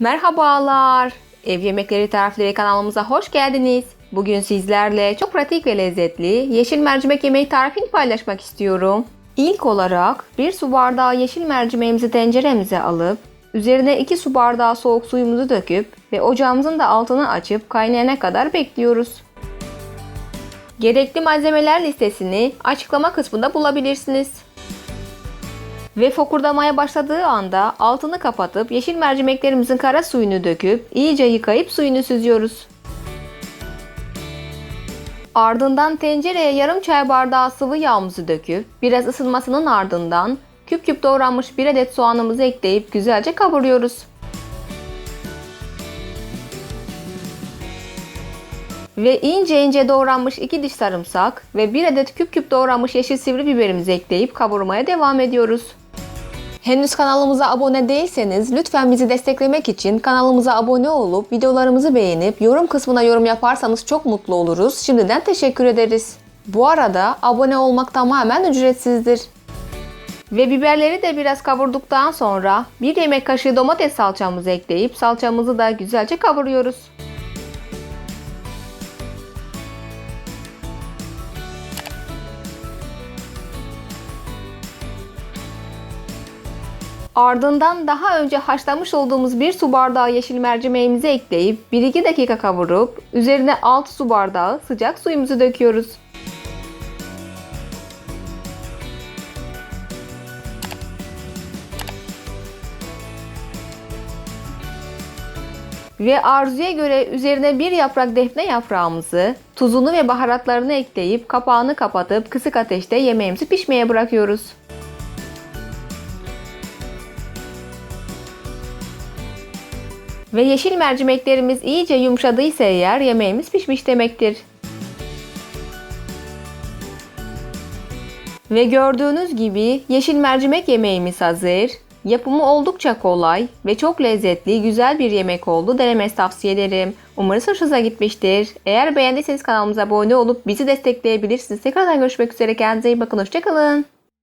Merhabalar. Ev Yemekleri Tarifleri kanalımıza hoş geldiniz. Bugün sizlerle çok pratik ve lezzetli yeşil mercimek yemeği tarifini paylaşmak istiyorum. İlk olarak 1 su bardağı yeşil mercimeğimizi tenceremize alıp üzerine 2 su bardağı soğuk suyumuzu döküp ve ocağımızın da altını açıp kaynayana kadar bekliyoruz. Gerekli malzemeler listesini açıklama kısmında bulabilirsiniz. Ve fokurdamaya başladığı anda altını kapatıp yeşil mercimeklerimizin kara suyunu döküp iyice yıkayıp suyunu süzüyoruz. Ardından tencereye yarım çay bardağı sıvı yağımızı döküp biraz ısınmasının ardından küp küp doğranmış bir adet soğanımızı ekleyip güzelce kavuruyoruz. Ve ince ince doğranmış 2 diş sarımsak ve 1 adet küp küp doğranmış yeşil sivri biberimizi ekleyip kavurmaya devam ediyoruz. Henüz kanalımıza abone değilseniz lütfen bizi desteklemek için kanalımıza abone olup videolarımızı beğenip yorum kısmına yorum yaparsanız çok mutlu oluruz. Şimdiden teşekkür ederiz. Bu arada abone olmak tamamen ücretsizdir. Ve biberleri de biraz kavurduktan sonra bir yemek kaşığı domates salçamızı ekleyip salçamızı da güzelce kavuruyoruz. Ardından daha önce haşlamış olduğumuz bir su bardağı yeşil mercimeğimizi ekleyip 1-2 dakika kavurup üzerine 6 su bardağı sıcak suyumuzu döküyoruz. Ve arzuya göre üzerine bir yaprak defne yaprağımızı, tuzunu ve baharatlarını ekleyip kapağını kapatıp kısık ateşte yemeğimizi pişmeye bırakıyoruz. Ve yeşil mercimeklerimiz iyice yumuşadıysa eğer yemeğimiz pişmiş demektir. Ve gördüğünüz gibi yeşil mercimek yemeğimiz hazır. Yapımı oldukça kolay ve çok lezzetli, güzel bir yemek oldu. Denemenizi tavsiye ederim. Umarız hoşunuza gitmiştir. Eğer beğendiyseniz kanalımıza abone olup bizi destekleyebilirsiniz. Tekrardan görüşmek üzere. Kendinize iyi bakın. Hoşçakalın.